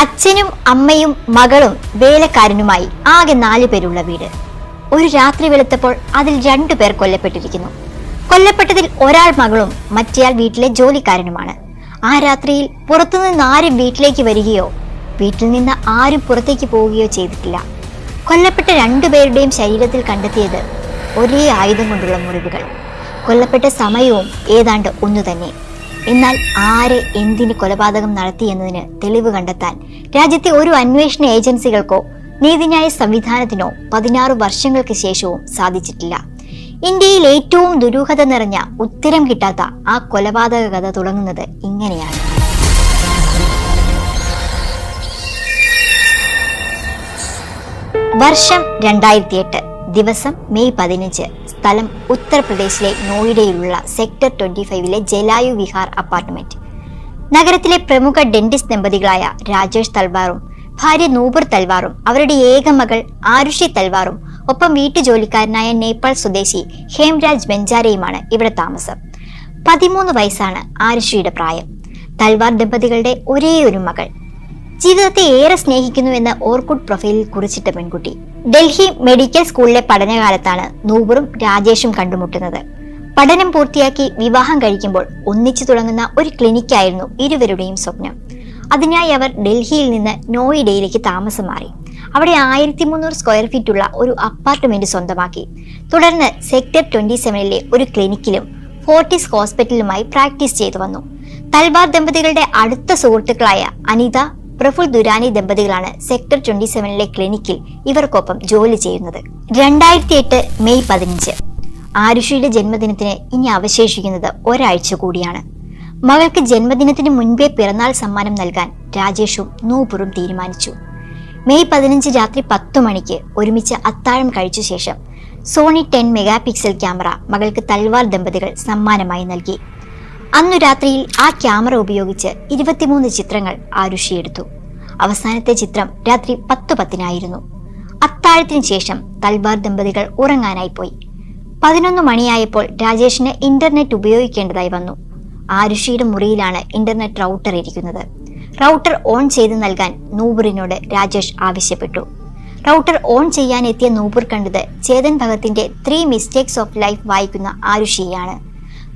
അച്ഛനും അമ്മയും മകളും വേലക്കാരനുമായി ആകെ നാലു പേരുള്ള വീട്. ഒരു രാത്രി വെളുത്തപ്പോൾ അതിൽ രണ്ടു പേർ കൊല്ലപ്പെട്ടിരിക്കുന്നു. കൊല്ലപ്പെട്ടതിൽ ഒരാൾ മകളും മറ്റേയാൾ വീട്ടിലെ ജോലിക്കാരനുമാണ്. ആ രാത്രിയിൽ പുറത്തുനിന്ന് ആരും വീട്ടിലേക്ക് വരികയോ വീട്ടിൽ നിന്ന് ആരും പുറത്തേക്ക് പോവുകയോ ചെയ്തിട്ടില്ല. കൊല്ലപ്പെട്ട രണ്ടുപേരുടെയും ശരീരത്തിൽ കണ്ടെത്തിയത് ഒരേ ആയുധം കൊണ്ടുള്ള മുറിവുകൾ. കൊല്ലപ്പെട്ട സമയവും ഏതാണ്ട് ഒന്നു തന്നെ. എന്നാൽ ആര് എന്തിന് കൊലപാതകം നടത്തി എന്നതിന് തെളിവ് കണ്ടെത്താൻ രാജ്യത്തെ ഒരു അന്വേഷണ ഏജൻസികൾക്കോ നീതിന്യായ സംവിധാനത്തിനോ പതിനാറ് വർഷങ്ങൾക്ക് ശേഷവും സാധിച്ചിട്ടില്ല. ഇന്ത്യയിൽ ഏറ്റവും ദുരൂഹത നിറഞ്ഞ ഉത്തരം കിട്ടാത്ത ആ കൊലപാതക കഥ തുടങ്ങുന്നത് ഇങ്ങനെയാണ്. വർഷം രണ്ടായിരത്തി എട്ട് ദിവസം മെയ് പതിനഞ്ച് സ്ഥലം ഉത്തർപ്രദേശിലെ നോയിഡയിലുള്ള സെക്ടർ ട്വന്റി ഫൈവിലെ ജലായു വിഹാർ അപ്പാർട്ട്മെന്റ്. നഗരത്തിലെ പ്രമുഖ ഡെന്റിസ്റ്റ് ദമ്പതികളായ രാജേഷ് തൽവാറും ഭാര്യ നൂപുർ തൽവാറും അവരുടെ ഏക മകൾ ആരുഷി തൽവാറും ഒപ്പം വീട്ടുജോലിക്കാരനായ നേപ്പാൾ സ്വദേശി ഹേംരാജ് ബെഞ്ചാരയുമാണ് ഇവിടെ താമസം. പതിമൂന്ന് വയസ്സാണ് ആരുഷിയുടെ പ്രായം. തൽവാർ ദമ്പതികളുടെ ഒരേ ഒരു മകൾ. ജീവിതത്തെ ഏറെ സ്നേഹിക്കുന്നുവെന്ന് ഓർക്കുഡ് പ്രൊഫൈലിൽ കുറിച്ചിട്ട പെൺകുട്ടി. ഡൽഹി മെഡിക്കൽ സ്കൂളിലെ പഠനകാലത്താണ് നൂബറും രാജേഷും കണ്ടുമുട്ടുന്നത്. പഠനം പൂർത്തിയാക്കി വിവാഹം കഴിക്കുമ്പോൾ ഒന്നിച്ചു തുടങ്ങുന്ന ഒരു ക്ലിനിക്കായിരുന്നു ഇരുവരുടെയും സ്വപ്നം. അതിനായി അവർ ഡൽഹിയിൽ നിന്ന് നോയിഡയിലേക്ക് താമസം മാറി. അവിടെ ആയിരത്തി മുന്നൂറ് സ്ക്വയർ ഫീറ്റ് ഉള്ള ഒരു അപ്പാർട്ട്മെന്റ് സ്വന്തമാക്കി. തുടർന്ന് സെക്ടർ ട്വന്റി സെവനിലെ ഒരു ക്ലിനിക്കിലും ഫോർട്ടിസ് ഹോസ്പിറ്റലുമായി പ്രാക്ടീസ് ചെയ്തു വന്നു. തൽവാർ ദമ്പതികളുടെ അടുത്ത സുഹൃത്തുക്കളായ അനിത പ്രഫുൽ ദുരാനി ദമ്പതികളാണ് സെക്ടർ ട്വന്റി സെവനിലെ ക്ലിനിക്കിൽ ഇവർക്കൊപ്പം ജോലി ചെയ്യുന്നത്. രണ്ടായിരത്തി എട്ട് മെയ് പതിനഞ്ച്. ആരുഷിയുടെ ജന്മദിനത്തിന് ഇനി അവശേഷിക്കുന്നത് ഒരാഴ്ച കൂടിയാണ്. മകൾക്ക് ജന്മദിനത്തിന് മുൻപേ പിറന്നാൾ സമ്മാനം നൽകാൻ രാജേഷും നൂപുറും തീരുമാനിച്ചു. മെയ് പതിനഞ്ച് രാത്രി പത്തു മണിക്ക് ഒരുമിച്ച് അത്താഴം കഴിച്ച ശേഷം Sony ten mega pixel camera മകൾക്ക് തൽവാർ ദമ്പതികൾ സമ്മാനമായി നൽകി. അന്നു രാത്രിയിൽ ആ ക്യാമറ ഉപയോഗിച്ച് ഇരുപത്തിമൂന്ന് ചിത്രങ്ങൾ ആരുഷി എടുത്തു അവസാനത്തെ ചിത്രം രാത്രി പത്തു പത്തിനായിരുന്നു. അത്താഴത്തിന് ശേഷം തൽബാർ ദമ്പതികൾ ഉറങ്ങാനായി പോയി. പതിനൊന്ന് മണിയായപ്പോൾ രാജേഷിന് ഇന്റർനെറ്റ് ഉപയോഗിക്കേണ്ടതായി വന്നു. ആരുഷിയുടെ മുറിയിലാണ് ഇന്റർനെറ്റ് റൗട്ടർ ഇരിക്കുന്നത്. റൗട്ടർ ഓൺ ചെയ്ത് നൽകാൻ നൂബുറിനോട് രാജേഷ് ആവശ്യപ്പെട്ടു. റൗട്ടർ ഓൺ ചെയ്യാനെത്തിയ നൂപുർ കണ്ടത് ചേതൻ ഭഗത്തിന്റെ ത്രീ മിസ്റ്റേക്സ് ഓഫ് ലൈഫ് വായിക്കുന്ന ആരുഷിയെയാണ്.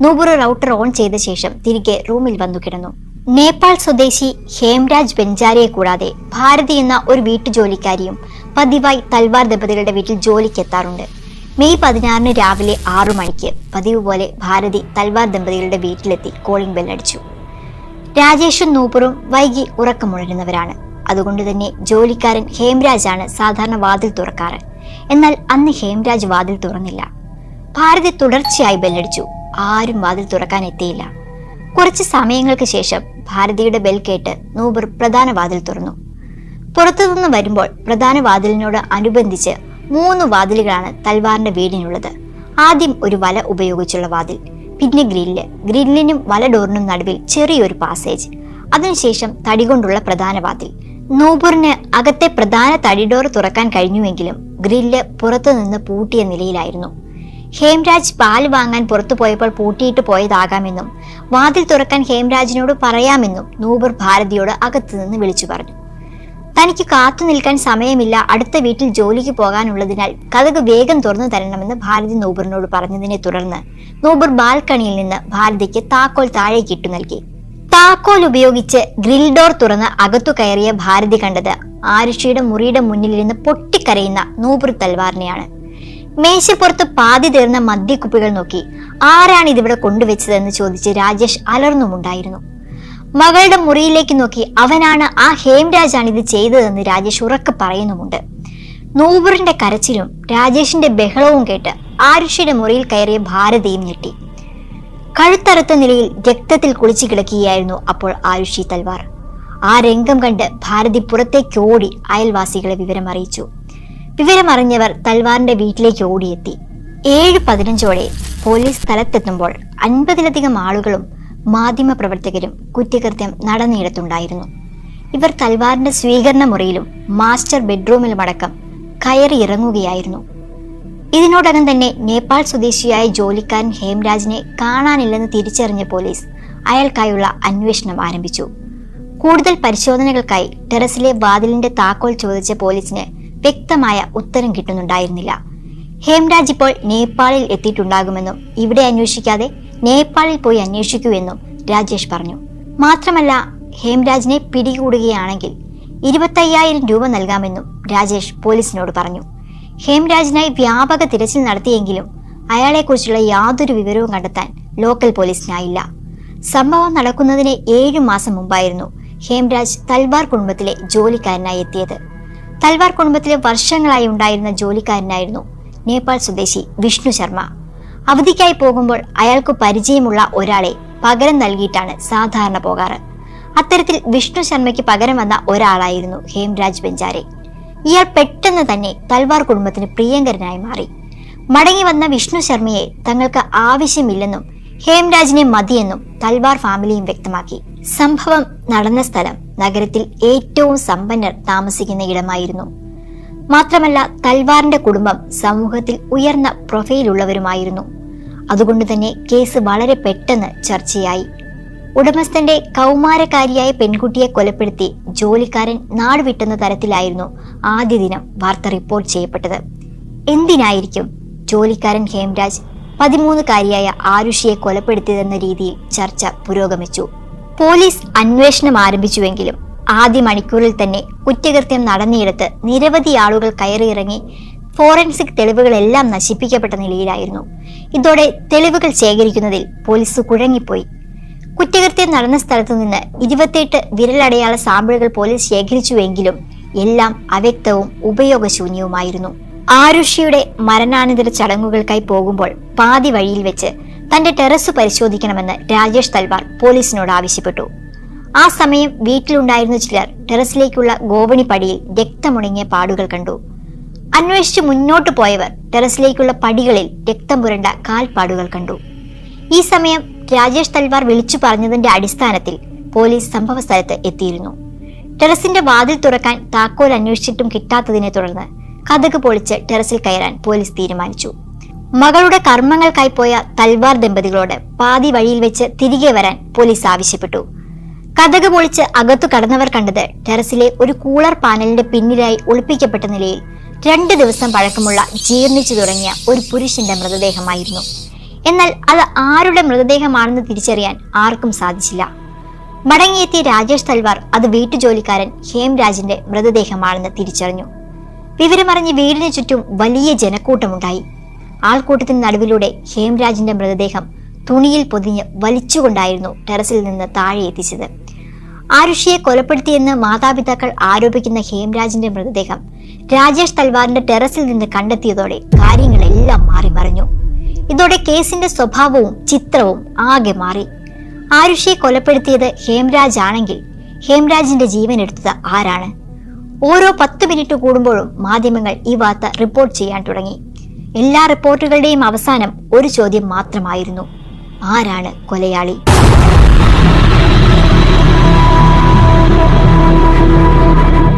നൂബുർ റൗട്ടർ ഓൺ ചെയ്ത ശേഷം തിരികെ റൂമിൽ വന്നു കിടന്നു. നേപ്പാൾ സ്വദേശി ഹേംരാജ് ബെഞ്ചാരിയെ കൂടാതെ ഭാരതി എന്ന ഒരു വീട്ടുജോലിക്കാരിയും പതിവായി തൽവാർ ദമ്പതികളുടെ വീട്ടിൽ ജോലിക്കെത്താറുണ്ട് മെയ് പതിനാറിന് രാവിലെ ആറു മണിക്ക് പതിവ് പോലെ ഭാരതി തൽവാർ ദമ്പതികളുടെ വീട്ടിലെത്തി കോളിംഗ് ബെല്ലടിച്ചു രാജേഷും നൂപുറും വൈകി ഉറക്കമുണരുന്നവരാണ്. അതുകൊണ്ട് തന്നെ ജോലിക്കാരൻ ഹേംരാജാണ് സാധാരണ വാതിൽ തുറക്കാറ്. എന്നാൽ അന്ന് ഹേംരാജ് വാതിൽ തുറന്നില്ല. ഭാരതി തുടർച്ചയായി ബെല്ലടിച്ചു. ആരും വാതിൽ തുറക്കാൻ എത്തിയില്ല. കുറച്ച് സമയങ്ങൾക്ക് ശേഷം ഭാരതിയുടെ ബെൽ കേട്ട് നൂബർ പ്രധാന വാതിൽ തുറന്നു. പുറത്തുനിന്ന് വരുമ്പോൾ പ്രധാന വാതിലിനോട് അനുബന്ധിച്ച് മൂന്ന് വാതിലുകളാണ് തൽവാറിന്റെ വീടിനുള്ളത്. ആദ്യം ഒരു വല ഉപയോഗിച്ചുള്ള വാതിൽ പിന്നെ ഗ്രില്ല്. ഗ്രില്ലിനും വല ഡോറിനും നടുവിൽ ചെറിയൊരു പാസേജ്. അതിനുശേഷം തടി കൊണ്ടുള്ള പ്രധാന വാതിൽ. നൂപൂറിന് അകത്തെ പ്രധാന തടി ഡോർ തുറക്കാൻ കഴിഞ്ഞുവെങ്കിലും ഗ്രില്ല് പുറത്തുനിന്ന് പൂട്ടിയ നിലയിലായിരുന്നു. ഹേംരാജ് പാൽ വാങ്ങാൻ പുറത്തു പോയപ്പോൾ പൂട്ടിയിട്ട് പോയതാകാമെന്നും വാതിൽ തുറക്കാൻ ഹേംരാജിനോട് പറയാമെന്നും നൂബർ ഭാരതിയോട് അകത്തുനിന്ന് വിളിച്ചു പറഞ്ഞു. തനിക്ക് കാത്തു നിൽക്കാൻ സമയമില്ല അടുത്ത വീട്ടിൽ ജോലിക്ക് പോകാനുള്ളതിനാൽ കഥക് വേഗം തുറന്നു തരണമെന്ന് ഭാരതി നൂബറിനോട് പറഞ്ഞതിനെ തുടർന്ന് നൂബർ ബാൽക്കണിയിൽ നിന്ന് ഭാരതിക്ക് താക്കോൽ താഴേക്ക് ഇട്ടു നൽകി. താക്കോൽ ഉപയോഗിച്ച് ഗ്രിൽ ഡോർ തുറന്ന് അകത്തു കയറിയ ഭാരതി കണ്ടത് ആരുഷിയുടെ മുറിയുടെ മുന്നിലിരുന്ന് പൊട്ടിക്കരയുന്ന നൂപുർ തൽവാറിനെയാണ്. മേശപ്പുറത്ത് പാതി തീർന്ന മദ്യക്കുപ്പികൾ നോക്കി ആരാണ് ഇതിവിടെ കൊണ്ടുവച്ചതെന്ന് ചോദിച്ച് രാജേഷ് അലർന്നുമുണ്ടായിരുന്നു മകളുടെ മുറിയിലേക്ക് നോക്കി അവനാണ് ആ ഹേംരാജാണ് ഇത് ചെയ്തതെന്ന് രാജേഷ് ഉറക്കെ പറയുന്നുമുണ്ട്. നൂബറിന്റെ കരച്ചിലും രാജേഷിന്റെ ബഹളവും കേട്ട് ആരുഷിയുടെ മുറിയിൽ കയറിയ ഭാരതിയും ഞെട്ടി. കഴുത്തറുത്ത നിലയിൽ രക്തത്തിൽ കുളിച്ചു കിടക്കുകയായിരുന്നു അപ്പോൾ ആരുഷി തൽവാർ. ആ രംഗം കണ്ട് ഭാരതി പുറത്തേക്ക് ഓടി അയൽവാസികളെ വിവരം അറിയിച്ചു വിവരമറിഞ്ഞവർ തൽവാറിന്റെ വീട്ടിലേക്ക് ഓടിയെത്തി. ഏഴ് പതിനഞ്ചോടെ പോലീസ് സ്ഥലത്തെത്തുമ്പോൾ അൻപതിലധികം ആളുകളും മാധ്യമ പ്രവർത്തകരും കുറ്റകൃത്യം നടന്നിടത്തുണ്ടായിരുന്നു. ഇവർ തൽവാറിന്റെ സ്വീകരണ മുറിയിലും മാസ്റ്റർ ബെഡ്റൂമിലുമടക്കം കയറി ഇറങ്ങുകയായിരുന്നു ഇതിനോടകം തന്നെ നേപ്പാൾ സ്വദേശിയായ ജോലിക്കാരൻ ഹേംരാജിനെ കാണാനില്ലെന്ന് തിരിച്ചറിഞ്ഞ പോലീസ് അയാൾക്കായുള്ള അന്വേഷണം ആരംഭിച്ചു. കൂടുതൽ പരിശോധനകൾക്കായി ടെറസിലെ വാതിലിന്റെ താക്കോൽ ചോദിച്ച പോലീസിന് വ്യക്തമായ ഉത്തരം കിട്ടുന്നുണ്ടായിരുന്നില്ല. ഹേംരാജ് ഇപ്പോൾ നേപ്പാളിൽ എത്തിയിട്ടുണ്ടാകുമെന്നും ഇവിടെ അന്വേഷിക്കാതെ നേപ്പാളിൽ പോയി അന്വേഷിക്കൂ എന്നും രാജേഷ് പറഞ്ഞു. മാത്രമല്ല ഹേംരാജിനെ പിടികൂടുകയാണെങ്കിൽ ഇരുപത്തയ്യായിരം രൂപ നൽകാമെന്നും രാജേഷ് പോലീസിനോട് പറഞ്ഞു. ഹേംരാജിനായി വ്യാപക തിരച്ചിൽ നടത്തിയെങ്കിലും അയാളെക്കുറിച്ചുള്ള യാതൊരു വിവരവും കണ്ടെത്താൻ ലോക്കൽ പോലീസിനായില്ല. സംഭവം നടക്കുന്നതിന് ഏഴു മാസം മുമ്പായിരുന്നു ഹേംരാജ് തൽബാർ കുടുംബത്തിലെ ജോലിക്കാരനായി എത്തിയത്. തൽവാർ കുടുംബത്തിലെ വർഷങ്ങളായി ഉണ്ടായിരുന്ന ജോലിക്കാരനായിരുന്നു നേപ്പാൾ സ്വദേശി വിഷ്ണു ശർമ്മ. അവധിക്കായി പോകുമ്പോൾ അയാൾക്ക് പരിചയമുള്ള ഒരാളെ പകരം നൽകിയിട്ടാണ് സാധാരണ പോകാറ്. അത്തരത്തിൽ വിഷ്ണു ശർമ്മയ്ക്ക് പകരം വന്ന ഒരാളായിരുന്നു ഹേംരാജ് ബെഞ്ചാരെ. ഇയാൾ പെട്ടെന്ന് തന്നെ തൽവാർ കുടുംബത്തിന് പ്രിയങ്കരനായി മാറി. മടങ്ങി വന്ന വിഷ്ണു ശർമ്മയെ തങ്ങൾക്ക് ആവശ്യമില്ലെന്നും ഹേംരാജിനെ മതിയെന്നും തൽവാർ ഫാമിലിയും വ്യക്തമാക്കി. സംഭവം നടന്ന സ്ഥലം നഗരത്തിൽ ഏറ്റവും സമ്പന്നർ താമസിക്കുന്ന ഇടമായിരുന്നു. മാത്രമല്ല തൽവാറിന്റെ കുടുംബം സമൂഹത്തിൽ ഉയർന്ന പ്രൊഫൈലുള്ളവരുമായിരുന്നു. അതുകൊണ്ട് തന്നെ കേസ് വളരെ പെട്ടെന്ന് ചർച്ചയായി. ഉടമസ്ഥന്റെ കൗമാരക്കാരിയായ പെൺകുട്ടിയെ കൊലപ്പെടുത്തി ജോലിക്കാരൻ നാടുവിട്ടെന്ന തരത്തിലായിരുന്നു ആദ്യ ദിനം വാർത്ത റിപ്പോർട്ട് ചെയ്യപ്പെട്ടത്. എന്തിനായിരിക്കും ജോലിക്കാരൻ ഹേംരാജ് പതിമൂന്നുകാരിയായ ആരുഷിയെ കൊലപ്പെടുത്തിയതെന്ന രീതിയിൽ ചർച്ച പുരോഗമിച്ചു. പോലീസ് അന്വേഷണം ആരംഭിച്ചുവെങ്കിലും ആദ്യ മണിക്കൂറിൽ തന്നെ കുറ്റകൃത്യം നടന്നിടത്ത് നിരവധി ആളുകൾ കയറിയിറങ്ങി ഫോറൻസിക് തെളിവുകളെല്ലാം നശിപ്പിക്കപ്പെട്ട നിലയിലായിരുന്നു. ഇതോടെ തെളിവുകൾ ശേഖരിക്കുന്നതിൽ പോലീസ് കുഴങ്ങിപ്പോയി. കുറ്റകൃത്യം നടന്ന സ്ഥലത്തു നിന്ന് ഇരുപത്തിയെട്ട് വിരലടയാള സാമ്പിളുകൾ പോലീസ് ശേഖരിച്ചുവെങ്കിലും എല്ലാം അവ്യക്തവും ഉപയോഗശൂന്യവുമായിരുന്നു. ആരുഷിയുടെ മരണാനന്തര ചടങ്ങുകൾക്കായി പോകുമ്പോൾ പാതി വഴിയിൽ വെച്ച് തന്റെ ടെറസ് പരിശോധിക്കണമെന്ന് രാജേഷ് തൽവാർ പോലീസിനോട് ആവശ്യപ്പെട്ടു. ആ സമയം വീട്ടിലുണ്ടായിരുന്ന ചിലർ ടെറസിലേക്കുള്ള ഗോവണി പടിയിൽ രക്തമുണങ്ങിയ പാടുകൾ കണ്ടു. അന്വേഷിച്ച് മുന്നോട്ട് പോയവർ ടെറസിലേക്കുള്ള പടികളിൽ രക്തം പുരണ്ട കാൽപ്പാടുകൾ കണ്ടു. ഈ സമയം രാജേഷ് തൽവാർ വിളിച്ചു പറഞ്ഞതിന്റെ അടിസ്ഥാനത്തിൽ പോലീസ് സംഭവ സ്ഥലത്ത് എത്തിയിരുന്നു. ടെറസിന്റെ വാതിൽ തുറക്കാൻ താക്കോൽ അന്വേഷിച്ചിട്ടും കിട്ടാത്തതിനെ തുടർന്ന് കഥക് പൊളിച്ച് ടെറസിൽ കയറാൻ പോലീസ് തീരുമാനിച്ചു. മകളുടെ കർമ്മങ്ങൾക്കായി പോയ തൽവാർ ദമ്പതികളോട് പാതി വഴിയിൽ വെച്ച് തിരികെ വരാൻ പോലീസ് ആവശ്യപ്പെട്ടു. കഥക് പൊളിച്ച് അകത്തു കടന്നവർ കണ്ടത് ടെറസിലെ ഒരു കൂളർ പാനലിന്റെ പിന്നിലായി ഒളിപ്പിക്കപ്പെട്ട നിലയിൽ രണ്ട് ദിവസം പഴക്കമുള്ള ജീർണിച്ചു തുടങ്ങിയ ഒരു പുരുഷന്റെ മൃതദേഹമായിരുന്നു. എന്നാൽ അത് ആരുടെ മൃതദേഹമാണെന്ന് തിരിച്ചറിയാൻ ആർക്കും സാധിച്ചില്ല. മടങ്ങിയെത്തിയ രാജേഷ് തൽവാർ അത് വീട്ടുജോലിക്കാരൻ ഹേംരാജിന്റെ മൃതദേഹമാണെന്ന് തിരിച്ചറിഞ്ഞു. വിവരമറിഞ്ഞ് വീടിന് ചുറ്റും വലിയ ജനക്കൂട്ടമുണ്ടായി. ആൾക്കൂട്ടത്തിന് നടുവിലൂടെ ഹേംരാജിന്റെ മൃതദേഹം തുണിയിൽ പൊതിഞ്ഞ് വലിച്ചുകൊണ്ടായിരുന്നു ടെറസിൽ നിന്ന് താഴെ എത്തിച്ചത്. ആരുഷിയെ കൊലപ്പെടുത്തിയെന്ന് മാതാപിതാക്കൾ ആരോപിക്കുന്ന ഹേംരാജിന്റെ മൃതദേഹം രാജേഷ് തൽവാറിന്റെ ടെറസിൽ നിന്ന് കണ്ടെത്തിയതോടെ കാര്യങ്ങളെല്ലാം മാറി മറിഞ്ഞു. ഇതോടെ കേസിന്റെ സ്വഭാവവും ചിത്രവും ആകെ മാറി. ആരുഷിയെ കൊലപ്പെടുത്തിയത് ഹേംരാജ് ആണെങ്കിൽ ഹേംരാജിന്റെ ജീവൻ എടുത്തത് ആരാണ്? ഓരോ പത്ത് മിനിറ്റ് കൂടുമ്പോഴും മാധ്യമങ്ങൾ ഈ വാർത്ത റിപ്പോർട്ട് ചെയ്യാൻ തുടങ്ങി. എല്ലാ റിപ്പോർട്ടുകളുടെയും അവസാനം ഒരു ചോദ്യം മാത്രമായിരുന്നു. ആരാണ് കൊലയാളി?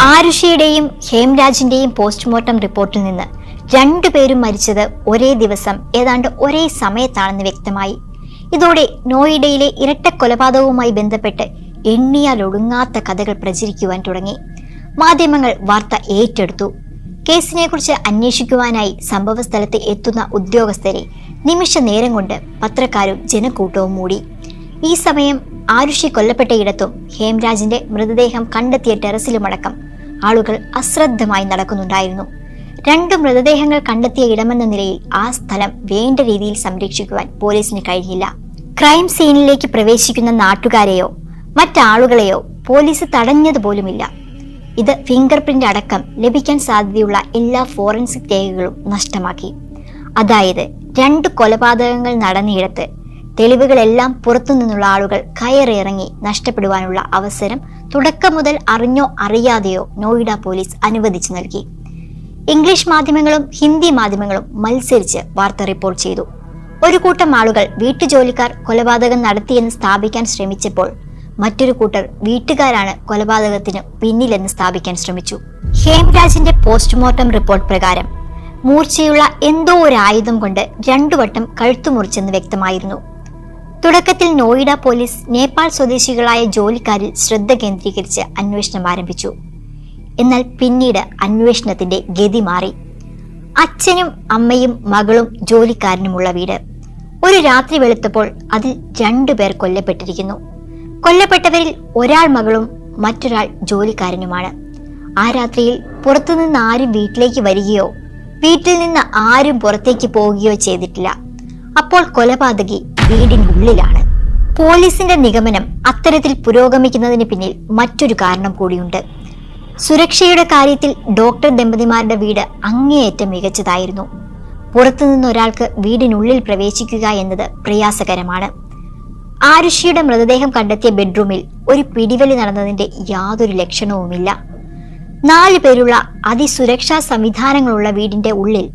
ആരുഷിയുടെയും ഹേംരാജിന്റെയും പോസ്റ്റ്മോർട്ടം റിപ്പോർട്ടിൽ നിന്ന് രണ്ടുപേരും മരിച്ചത് ഒരേ ദിവസം ഏതാണ്ട് ഒരേ സമയത്താണെന്ന് വ്യക്തമായി. ഇതോടെ നോയിഡയിലെ ഇരട്ട കൊലപാതകവുമായി ബന്ധപ്പെട്ട് എണ്ണിയാലൊടുങ്ങാത്ത കഥകൾ പ്രചരിക്കുവാൻ തുടങ്ങി. മാധ്യമങ്ങൾ വാർത്ത ഏറ്റെടുത്തു. കേസിനെക്കുറിച്ച് അന്വേഷിക്കുവാനായി സംഭവസ്ഥലത്ത് എത്തുന്ന ഉദ്യോഗസ്ഥരെ നിമിഷ നേരം കൊണ്ട് പത്രക്കാരും ജനക്കൂട്ടവും മൂടി. ഈ സമയം ആരുഷി കൊല്ലപ്പെട്ടയിടത്തും ഹേംരാജിന്റെ മൃതദേഹം കണ്ടെത്തിയ ടെറസിലുമടക്കം ആളുകൾ അശ്രദ്ധമായി നടക്കുന്നുണ്ടായിരുന്നു. രണ്ടു മൃതദേഹങ്ങൾ കണ്ടെത്തിയ ഇടമെന്ന നിലയിൽ ആ സ്ഥലം വേണ്ട രീതിയിൽ സംരക്ഷിക്കുവാൻ പോലീസിന് കഴിഞ്ഞില്ല. ക്രൈം സീനിലേക്ക് പ്രവേശിക്കുന്ന നാട്ടുകാരെയോ മറ്റാളുകളെയോ പോലീസ് തടഞ്ഞതുപോലുമില്ല. ഇത് ഫിംഗർ പ്രിന്റ് അടക്കം ലഭിക്കാൻ സാധ്യതയുള്ള എല്ലാ ഫോറൻസിക് രേഖകളും നഷ്ടമാക്കി. അതായത് രണ്ട് കൊലപാതകങ്ങൾ നടന്നയിടത്ത് തെളിവുകളെല്ലാം പുറത്തുനിന്നുള്ള ആളുകൾ കയറിയിറങ്ങി നഷ്ടപ്പെടുവാനുള്ള അവസരം തുടക്കം മുതൽ അറിഞ്ഞോ അറിയാതെയോ നോയിഡ പോലീസ് അനുവദിച്ചു നൽകി. ഇംഗ്ലീഷ് മാധ്യമങ്ങളും ഹിന്ദി മാധ്യമങ്ങളും മത്സരിച്ച് വാർത്ത റിപ്പോർട്ട് ചെയ്തു. ഒരു കൂട്ടം ആളുകൾ വീട്ടുജോലിക്കാർ കൊലപാതകം നടത്തിയെന്ന് സ്ഥാപിക്കാൻ ശ്രമിച്ചപ്പോൾ മറ്റൊരു കൂട്ടർ വീട്ടുകാരാണ് കൊലപാതകത്തിന് പിന്നിലെന്ന് സ്ഥാപിക്കാൻ ശ്രമിച്ചു. ഹേംരാജിന്റെ പോസ്റ്റ്മോർട്ടം റിപ്പോർട്ട് പ്രകാരം മൂർച്ചയുള്ള എന്തോ ഒരു ആയുധം കൊണ്ട് രണ്ടു വട്ടം കഴുത്തു മുറിച്ചെന്ന് വ്യക്തമായിരുന്നു. തുടക്കത്തിൽ നോയിഡ പോലീസ് നേപ്പാൾ സ്വദേശികളായ ജോലിക്കാരിൽ ശ്രദ്ധ കേന്ദ്രീകരിച്ച് അന്വേഷണം ആരംഭിച്ചു. എന്നാൽ പിന്നീട് അന്വേഷണത്തിന്റെ ഗതി മാറി. അച്ഛനും അമ്മയും മകളും ജോലിക്കാരനുമുള്ള വീട്. ഒരു രാത്രി വെളുത്തപ്പോൾ അതിൽ രണ്ടുപേർ കൊല്ലപ്പെട്ടിരിക്കുന്നു. കൊല്ലപ്പെട്ടവരിൽ ഒരാൾ മകളും മറ്റൊരാൾ ജോലിക്കാരനുമാണ്. ആ രാത്രിയിൽ പുറത്തുനിന്ന് ആരും വീട്ടിലേക്ക് വരികയോ വീട്ടിൽ നിന്ന് ആരും പുറത്തേക്ക് പോവുകയോ ചെയ്തിട്ടില്ല. അപ്പോൾ കൊലപാതകി വീടിനുള്ളിലാണ് പോലീസിന്റെ നിഗമനം അത്തരത്തിൽ പുരോഗമിക്കുന്നതിന് പിന്നിൽ മറ്റൊരു കാരണം കൂടിയുണ്ട്. സുരക്ഷയുടെ കാര്യത്തിൽ ഡോക്ടർ ദമ്പതിമാരുടെ വീട് അങ്ങേയറ്റം മികച്ചതായിരുന്നു. പുറത്തുനിന്ന് ഒരാൾക്ക് വീടിനുള്ളിൽ പ്രവേശിക്കുക എന്നത് പ്രയാസകരമാണ്. ആരുഷിയുടെ മൃതദേഹം കണ്ടെത്തിയ ബെഡ്റൂമിൽ ഒരു പിടിവലി നടന്നതിന്റെ യാതൊരു ലക്ഷണവുമില്ല. നാല് പേരുള്ള അതിസുരക്ഷാ സംവിധാനങ്ങളുള്ള വീടിന്റെ ഉള്ളിൽ